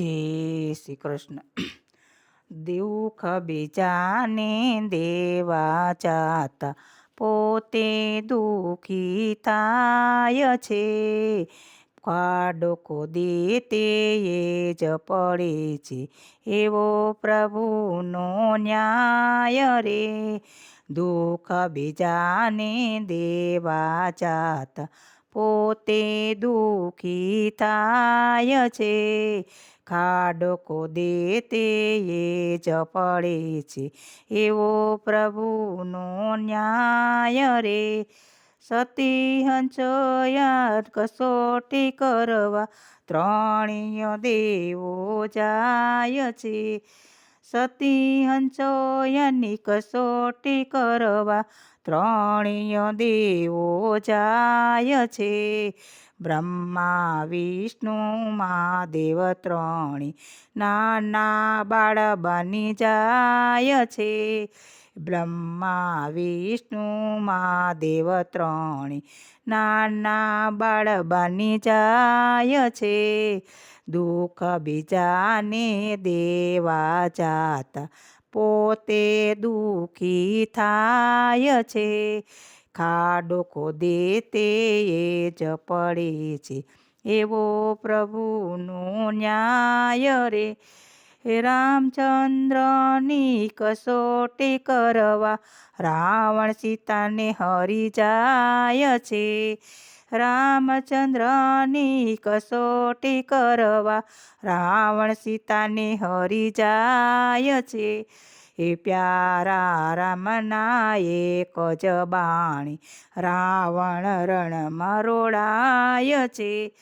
જય શ્રી કૃષ્ણ. દુઃખ બીજાને દેવા ચાતા પોતે દુઃખી થાય છે. ખાડકો દે તે એ જ પડે છે. એવો પ્રભુનો ન્યાય રે. દુઃખ બીજાને દેવા ચાતા પોતે દુઃખી થાય છે. ખાડકો દે તે એ જ પડે છે. એવો પ્રભુનો ન્યાય રે. સતી હંચયાત કસોટી કરવા ત્રણિય દેવો જાય છે. સતી હંચોયની કસોટી કરવા ત્રણિય દેવો જાય છે. બ્રહ્મા, વિષ્ણુ, મહાદેવ ત્રણી નાના બાળ બની જાય છે. બ્રહ્મા, વિષ્ણુ, મહાદેવ ત્રણી નાના બાળ બની જાય છે. દુઃખ બીજાને દેવા જાતા પોતે દુઃખી થાય છે. ખાડો ખોદે તે જ પડે છે. એવો પ્રભુનો ન્યાય રે. રામચંદ્રની કસોટી કરવા રાવણ સીતાને હરી જાય છે. રામચંદ્રની કસોટી કરવા રાવણ સીતાને હરી જાય છે. એ પ્યારા રામના એક જ બાણી રાવણ રણમાં રોડાય છે.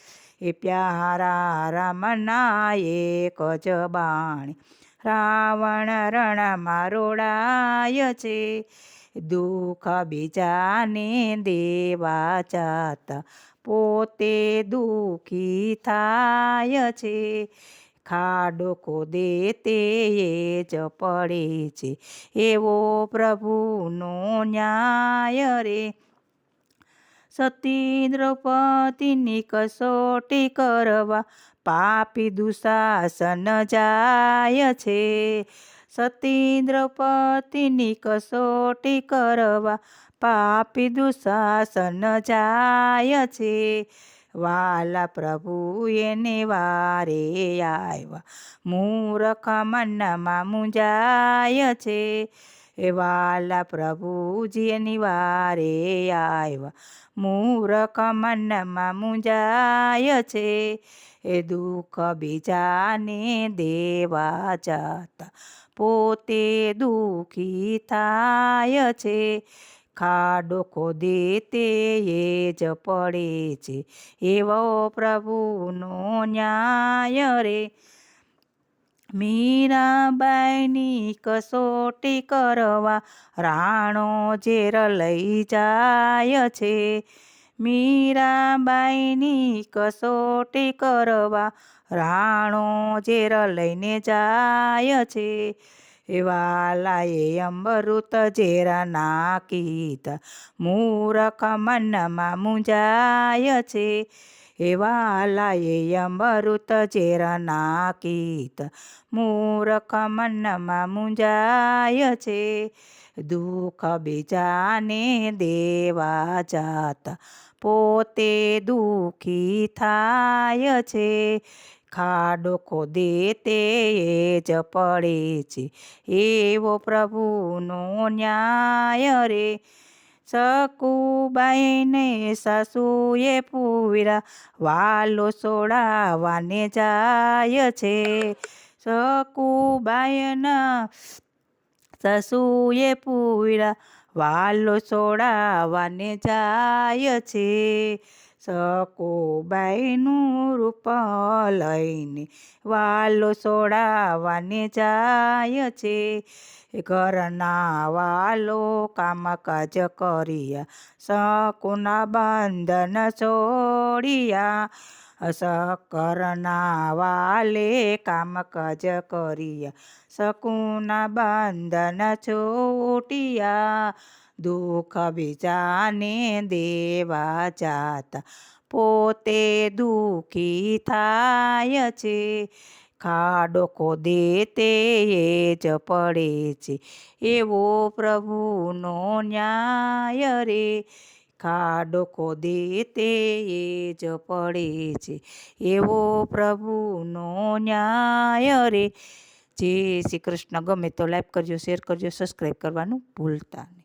એ પ્યારા રામના એક જ બાણી રાવણ રણમાં રોડાય છે. દુઃખ બીજાને દેવા જાતા પોતે દુઃખી થાય છે. ખાડો ખોદે તે જ પડે છે. એવો પ્રભુનો ન્યાય રે. સતી દ્રૌપદીની કસોટી કરવા પાપી દુશાસન જાય છે. સતી દ્રૌપદીની કસોટી કરવા પાપી દુશાસન જાય છે. વાલા પ્રભુ એને વારે આવ્યા, મૂરખ મનમાં મુંજાય છે. એ વાલા પ્રભુજીની વારે આવ્યા. મૂરખ મનમાં મુંજાય છે. એ દુઃખ બીજાને દેવા જતા. પોતે દુઃખી થાય છે. ખાડો ખોદે તે એ જ પડે છે. એવો પ્રભુનો ન્યાય મીરાબાઈની કસોટી કરવા રાણો ઝેર લઈ જાય છે. મીરાબાઈની કસોટી કરવા રાણો ઝેર લઈને જાય છે. વાલાએ અમૃત ઝેરા નાકીત મૂરખ મનમાં મુંજાય છે. એ વાલાએ અમૃત ઝેરા નાકીતા મૂરખ મનમાં મુંજાય છે દુઃખ બીજાને દેવા જાત પોતે દુઃખી થાય છે ખાડો ખોદે તે જ પડે છે એવો પ્રભુનો ન્યાય રે સકુબાઈને સાસુએ પૂરા વાલો સોડાવાને જાય છે સકુબાઈના સાસુએ પૂરા વાલો સોડાવાને જાય છે. સકોબાઈનું રૂપ લઈને વાલો સોડાવાને જાય છે. ઘરના વાલો કામકાજ કર્યા, શકુના બંધન છોડિયા શકરના વાલે કામકાજ કરિયા શકુના બંધન છોટિયા, દુઃખ બીજાને દેવા જાતા. પોતે દુઃખી થાય છે, ખાડો ખોદે તે જ પડે છે. એવો પ્રભુનો ન્યાય રે ખાડો દે તે એ જ પડે છે. એવો પ્રભુનો ન્યાય રે. જય શ્રી કૃષ્ણ ગમે તો લાઈક કરજો શેર કરજો સબસ્ક્રાઈબ કરવાનું ભૂલતા નહીં